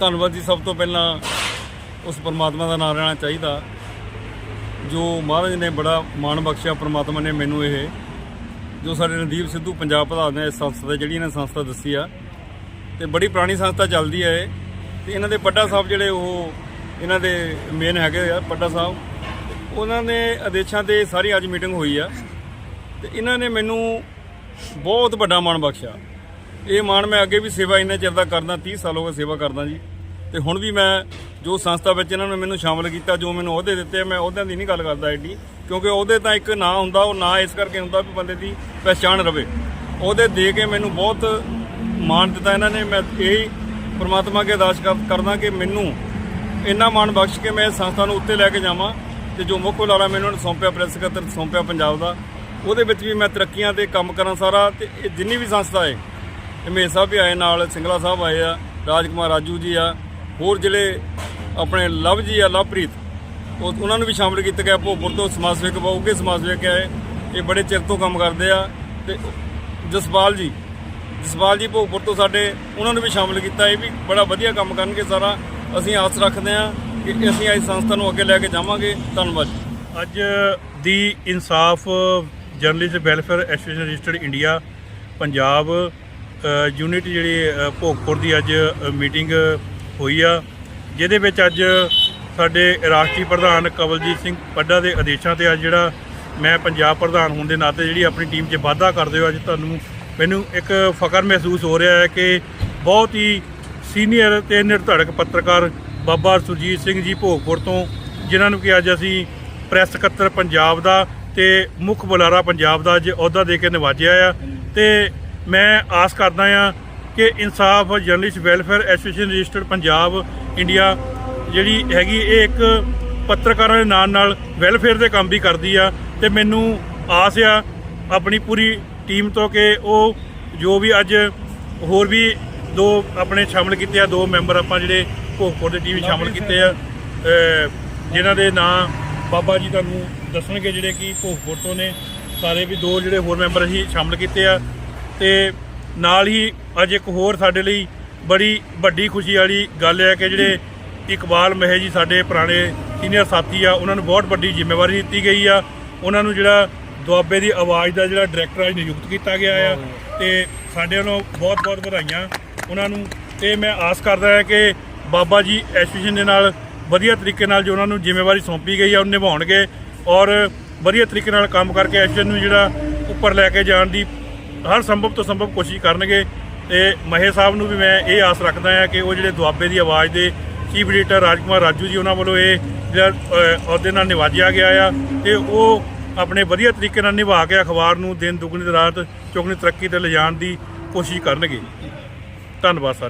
ਧੰਨਵਾਦ ਜੀ ਸਭ ਤੋਂ ਪਹਿਲਾਂ ਉਸ ਪਰਮਾਤਮਾ ਦਾ ਨਾਮ ਲੈਣਾ ਚਾਹੀਦਾ। ਜੋ ਮਹਾਰਾਜ ਨੇ ਬੜਾ ਮਾਣ ਬਖਸ਼ਿਆ ਪਰਮਾਤਮਾ ਨੇ ਮੈਨੂੰ ਇਹ, ਜੋ ਸਾਡੇ ਰਣਦੀਪ ਸਿੱਧੂ ਪੰਜਾਬ ਪ੍ਰਧਾਨ ਨੇ ਇਸ ਸੰਸਥਾ ਦੇ ਜਿਹੜੀ ਇਹਨਾਂ ਸੰਸਥਾ ਦੱਸੀ ਆ, ਤੇ ਬੜੀ ਪੁਰਾਣੀ ਸੰਸਥਾ ਚੱਲਦੀ ਹੈ ਇਹ। ਤੇ ਇਹਨਾਂ ਦੇ ਪੱਡਾ ਸਾਹਿਬ ਜਿਹੜੇ ਉਹ ਇਹਨਾਂ ਦੇ ਮੇਨ ਹੈਗੇ ਆ ਪੱਡਾ ਸਾਹਿਬ, ਉਹਨਾਂ ਨੇ ਆਦੇਸ਼ਾਂ ਤੇ ਸਾਰੀ ਅੱਜ ਮੀਟਿੰਗ ਹੋਈ ਆ। ਤੇ ਇਹਨਾਂ ਨੇ ਮੈਨੂੰ ਬਹੁਤ ਵੱਡਾ ਮਾਣ ਬਖਸ਼ਿਆ। ਇਹ ਮਾਣ ਮੈਂ ਅੱਗੇ ਵੀ ਸੇਵਾ ਇੰਨੇ ਚਿਰ ਦਾ ਕਰਦਾ 30 ਸਾਲ ਹੋ ਗਏ ਸੇਵਾ ਕਰਦਾ ਜੀ। ਤੇ ਹੁਣ ਵੀ ਮੈਂ ਜੋ ਸੰਸਥਾ ਵਿੱਚ ਇਹਨਾਂ ਨੇ ਮੈਨੂੰ ਸ਼ਾਮਲ ਕੀਤਾ, ਜੋ ਮੈਨੂੰ ਅਹੁਦੇ ਦਿੱਤੇ, ਮੈਂ ਅਹੁਦਿਆਂ ਦੀ ਨਹੀਂ ਗੱਲ ਕਰਦਾ ਐਡੀ ਕਿਉਂਕਿ ਉਹਦੇ ਤਾਂ ਇੱਕ ਨਾਂ ਹੁੰਦਾ, ਉਹ ਨਾਂ ਇਸ ਕਰਕੇ ਹੁੰਦਾ ਵੀ ਬੰਦੇ ਦੀ ਪਛਾਣ ਰਵੇ। ਉਹਦੇ ਦੇ ਕੇ ਮੈਨੂੰ ਬਹੁਤ ਮਾਣ ਦਿੱਤਾ ਇਹਨਾਂ ਨੇ। ਮੈਂ ਇਹ ਪ੍ਰਮਾਤਮਾ ਅੱਗੇ ਅਰਦਾਸ ਕਰ- ਕਰਦਾ ਕਿ ਮੈਨੂੰ ਇੰਨਾ ਮਾਣ ਬਖਸ਼ ਕੇ ਮੈਂ ਇਸ ਸੰਸਥਾ ਨੂੰ ਉੱਤੇ ਲੈ ਕੇ ਜਾਵਾਂ ਤੇ ਜੋ ਮੁੱਖ ਬੁਲਾਰਾ ਮੈਨੂੰ ਉਹਨੇ ਸੌਂਪਿਆ, ਪ੍ਰੈਸ ਸਕੱਤਰ ਸੌਂਪਿਆ ਪੰਜਾਬ ਦਾ, ਉਹਦੇ ਵਿੱਚ ਵੀ ਮੈਂ ਤਰੱਕੀਆਂ ਤੇ ਕੰਮ ਕਰਾਂ ਸਾਰਾ ਤੇ ਇਹ ਜਿੰਨੀ ਵੀ ਸੰਸਥਾ ਹੈ ਹਮੇਸ਼ ਸਾਹਿਬ ਵੀ ਆਏ, ਨਾਲ ਸਿੰਗਲਾ ਸਾਹਿਬ ਆਏ ਆ, ਰਾਜਕੁਮਾਰ ਰਾਜੂ ਜੀ ਆ, ਹੋਰ ਜਿਹੜੇ ਆਪਣੇ ਲਵ ਜੀ ਆ, ਲਵਪ੍ਰੀਤ ਉਹਨਾਂ ਨੂੰ ਵੀ ਸ਼ਾਮਲ ਕੀਤਾ ਗਿਆ ਭੋਗਪੁਰ ਤੋਂ ਸਮਾਜ ਸੇਵਕ ਬਾਉਗੇ ਸਮਾਜ ਸੇਵਕ ਆਏ, ਇਹ ਬੜੇ ਚਿਰ ਤੋਂ ਕੰਮ ਕਰਦੇ ਆ, ਤੇ ਜਸਪਾਲ ਜੀ ਜਸਪਾਲ ਜੀ ਭੋਪੁਰ ਤੋਂ ਸਾਡੇ, ਉਹਨਾਂ ਨੂੰ ਵੀ ਸ਼ਾਮਲ ਕੀਤਾ, ਇਹ ਵੀ ਬੜਾ ਵਧੀਆ ਕੰਮ ਕਰਨਗੇ ਸਾਰਾ, ਅਸੀਂ ਆਸ ਰੱਖਦੇ ਆ ਕਿ ਅਸੀਂ ਇਸ ਸੰਸਥਾ ਨੂੰ ਅੱਗੇ ਲੈ ਕੇ ਜਾਵਾਂਗੇ, ਧੰਨਵਾਦ ਜੀ। ਅੱਜ ਦੀ Insaf journalist welfare association registered India, Punjab unit ਜਿਹੜੀ ਭੋਗਪੁਰ ਦੀ ਅੱਜ ਮੀਟਿੰਗ ਹੋਈ ਆ। ਜਿਹਦੇ ਵਿੱਚ ਅੱਜ ਸਾਡੇ ਰਾਸ਼ਟਰੀ ਪ੍ਰਧਾਨ ਕਵਲਜੀਤ ਸਿੰਘ ਪੱਡਾ ਦੇ ਆਦੇਸ਼ਾਂ ਤੇ ਅੱਜ ਜਿਹੜਾ ਮੈਂ ਪੰਜਾਬ ਪ੍ਰਧਾਨ ਹੋਣ ਦੇ ਨਾਤੇ ਜਿਹੜੀ ਆਪਣੀ ਟੀਮ 'ਚ ਵਾਧਾ ਕਰਦੇ ਹੋ ਅੱਜ ਤੁਹਾਨੂੰ ਮੈਨੂੰ ਇੱਕ ਫਖਰ ਮਹਿਸੂਸ ਹੋ ਰਿਹਾ ਹੈ ਕਿ ਬਹੁਤ ਹੀ ਸੀਨੀਅਰ ਤੇ ਨਿਰਧੜਕ ਪੱਤਰਕਾਰ ਬਾਬਾ ਸੁਰਜੀਤ ਸਿੰਘ ਜੀ ਭੋਗਪੁਰ ਤੋਂ, ਜਿਨ੍ਹਾਂ ਨੂੰ ਕਿ ਅੱਜ ਅਸੀਂ ਪ੍ਰੈਸ ਸਕੱਤਰ ਪੰਜਾਬ ਦਾ ਤੇ ਮੁੱਖ ਬੁਲਾਰਾ ਪੰਜਾਬ ਦਾ ਅੱਜ ਅਹੁਦਾ ਦੇ ਕੇ ਨਿਵਾਜਿਆ ਆ। ਤੇ ਮੈਂ ਆਸ ਕਰਦਾ ਆ ਕਿ Insaf journalist welfare association registered Punjab India ਜਿਹੜੀ ਹੈਗੀ ਇਹ ਇੱਕ ਪੱਤਰਕਾਰਾਂ ਦੇ ਨਾਲ ਨਾਲ ਵੈਲਫੇਅਰ ਦੇ ਕੰਮ ਵੀ ਕਰਦੀ ਆ ਤੇ ਮੈਨੂੰ ਆਸ ਆ ਆਪਣੀ ਪੂਰੀ ਟੀਮ ਤੋਂ ਕਿ ਉਹ ਜੋ ਵੀ ਅੱਜ ਹੋਰ ਵੀ ਦੋ ਆਪਣੇ ਸ਼ਾਮਲ ਕੀਤੇ ਆ ਦੋ ਮੈਂਬਰ ਆਪਾਂ ਜਿਹੜੇ ਭੋਗਪੁਰ ਦੇ ਟੀਮ ਸ਼ਾਮਲ ਕੀਤੇ ਆ ਜਿਨ੍ਹਾਂ ਦੇ ਨਾਂ ਬਾਬਾ ਜੀ ਤੁਹਾਨੂੰ ਦੱਸਣਗੇ ਜਿਹੜੇ ਕਿ ਭੋਗਪੁਰ ਤੋਂ ਨੇ ਸਾਰੇ ਵੀ ਦੋ ਜਿਹੜੇ ਹੋਰ ਮੈਂਬਰ ਅਸੀਂ ਸ਼ਾਮਲ ਕੀਤੇ ਆ। ਤੇ ਨਾਲ ਹੀ ਅੱਜ ਇੱਕ ਹੋਰ ਸਾਡੇ ਲਈ ਬੜੀ ਵੱਡੀ ਖੁਸ਼ੀ ਵਾਲੀ ਗੱਲ ਹੈ ਕਿ ਜਿਹੜੇ ਇਕਬਾਲ ਮਹਿ ਜੀ ਸਾਡੇ ਪੁਰਾਣੇ ਸੀਨੀਅਰ ਸਾਥੀ ਆ ਉਹਨਾਂ ਨੂੰ ਬਹੁਤ ਵੱਡੀ ਜ਼ਿੰਮੇਵਾਰੀ ਦਿੱਤੀ ਗਈ ਆ। ਉਹਨਾਂ ਨੂੰ ਜਿਹੜਾ ਦੁਆਬੇ ਦੀ ਆਵਾਜ਼ ਦਾ ਜਿਹੜਾ ਡਾਇਰੈਕਟਰ ਅੱਜ ਨਿਯੁਕਤ ਕੀਤਾ ਗਿਆ ਆ ਤੇ ਸਾਡੇ ਵੱਲੋਂ ਬਹੁਤ ਬਹੁਤ ਵਧਾਈਆਂ ਉਹਨਾਂ ਨੂੰ। ਤੇ ਮੈਂ ਆਸ ਕਰਦਾ ਹਾਂ ਕਿ ਬਾਬਾ ਜੀ ਐਸੋਸੀਏਸ਼ਨ ਦੇ ਨਾਲ ਵਧੀਆ ਤਰੀਕੇ ਨਾਲ ਜੋ ਉਹਨਾਂ ਨੂੰ ਜ਼ਿੰਮੇਵਾਰੀ ਸੌਂਪੀ ਗਈ ਆ ਉਹ ਨਿਭਾਉਣਗੇ ਔਰ ਵਧੀਆ ਤਰੀਕੇ ਨਾਲ ਕੰਮ ਕਰਕੇ ਐਸੋਸੀਏਸ਼ਨ ਨੂੰ ਜਿਹੜਾ ਉੱਪਰ ਲੈ ਕੇ ਜਾਣ ਦੀ ਹਰ ਸੰਭਵ ਤੋਂ ਸੰਭਵ ਕੋਸ਼ਿਸ਼ ਕਰਨਗੇ ਤੇ ਮਹੇ ਸਾਹਿਬ ਨੂੰ ਵੀ ਮੈਂ ਇਹ ਆਸ ਰੱਖਦਾ ਹਾਂ ਕਿ ਉਹ ਜਿਹੜੇ ਦੁਆਬੇ ਦੀ ਆਵਾਜ਼ ਦੇ ਚੀਫ ਐਡੀਟਰ ਰਾਜਕੁਮਾਰ ਰਾਜੂ ਜੀ ਉਹਨਾਂ ਵੱਲੋਂ ਇਹ ਜਿਹੜਾ ਅਹੁਦੇ ਨਾਲ ਨਿਵਾਜਿਆ ਗਿਆ ਆ ਤੇ ਉਹ ਆਪਣੇ ਵਧੀਆ ਤਰੀਕੇ ਨਾਲ ਨਿਭਾ ਕੇ ਅਖਬਾਰ ਨੂੰ ਦਿਨ ਦੁਗਣੀ ਤੇ ਰਾਤ ਚੌਗਣੀ ਤਰੱਕੀ ਤੇ ਲਿਜਾਣ ਦੀ ਕੋਸ਼ਿਸ਼ ਕਰਨਗੇ। ਧੰਨਵਾਦ ਸਰ।